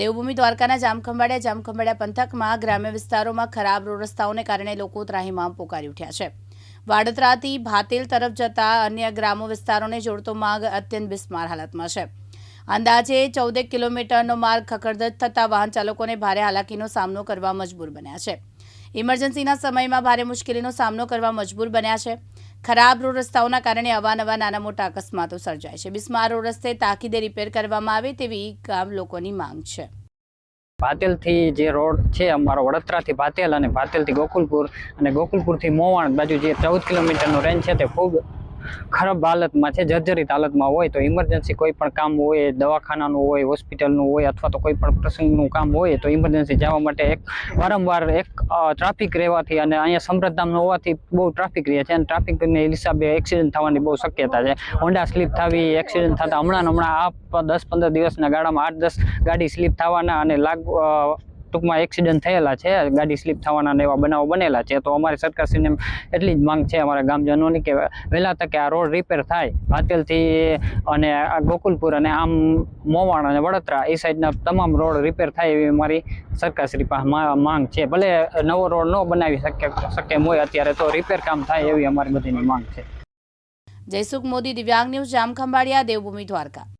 દેવભૂમિ દ્વારકાના જામખંભાળિયા જામખંભાળિયા પંથકમાં ગ્રામ્ય વિસ્તારોમાં ખરાબ રોડ રસ્તાઓને કારણે લોકો ત્રાહીમામ પોકારી ઉઠ્યા છે. વાડતરાથી ભાતેલ તરફ જતા અન્ય ગ્રામો વિસ્તારોને જોડતો માર્ગ અત્યંત બિસ્માર હાલતમાં છે. અંદાજે ચૌદેક કિલોમીટરનો માર્ગ ખખડધજ થતાં વાહન ચાલકોને ભારે હાલાકીનો સામનો કરવા મજબૂર બન્યા છે. ઇમરજન્સીના સમયમાં ભારે મુશ્કેલીનો સામનો કરવા મજબૂર બન્યા છે. ખરાબ રોડ રસ્તાઓના કારણે અવાનવા નાના મોટા અકસ્માતો સર્જાય છે. બિસ્માર રોડ રસ્તે તાકીદે રિપેર કરવામાં આવે તેવી ગામ લોકોની માંગ છે. ભાતેલથી જે રોડ છે, અમારો વડોદરાથી ભાતેલ અને ભાતેલથી ગોકુલપુર અને ગોકુલપુરથી મોવાણ બાજુ જે ચૌદ કિલોમીટરનું રેન્જ છે, તે ખૂબ ખરાબ હાલતમાં છે, જર્જરિત હાલતમાં હોય તો ઇમરજન્સી કોઈ પણ કામ હોય, દવાખાનાનું હોય હોસ્પિટલનું હોય અથવા તો કોઈ પણ પ્રસંગનું કામ હોય તો ઇમરજન્સી જવા માટે એક વારંવાર એક ટ્રાફિક રહેવાથી અને અહીંયા સમૃદ્ધામ હોવાથી બહુ ટ્રાફિક રહે છે અને ટ્રાફિકને હિસાબે એક્સિડન્ટ થવાની બહુ શક્યતા છે. હોન્ડા સ્લીપ થવી એક્સિડન્ટ થતા હમણાં હમણાં આ દસ પંદર દિવસના ગાળામાં આઠ દસ ગાડી સ્લીપ થવાના અને લાગ ટૂંકમાં એક્સિડન્ટ થયેલા છે, ગાડી સ્લીપ થવાના એવા બનાવો બનેલા છે, તો અમારી સરકારશ્રીને એટલી જ માંગ છે અમારા ગામજનોની કે વહેલા તકે આ રોડ રિપેર થાય. ભાતેલથી અને ગોકુલપુર અને આમ મોવાણ અને વડોદરા એ સાઈડના તમામ રોડ રિપેર થાય એવી અમારી સરકારશ્રી પાસે માંગ છે. ભલે નવો રોડ ન બનાવી શકે શકે હોય અત્યારે, તો રિપેર કામ થાય એવી અમારી બધીની માંગ છે. જયસુખ મોદી દિવ્યાંગ ન્યૂઝ, જામખંભાળિયા, દેવભૂમિ દ્વારકા.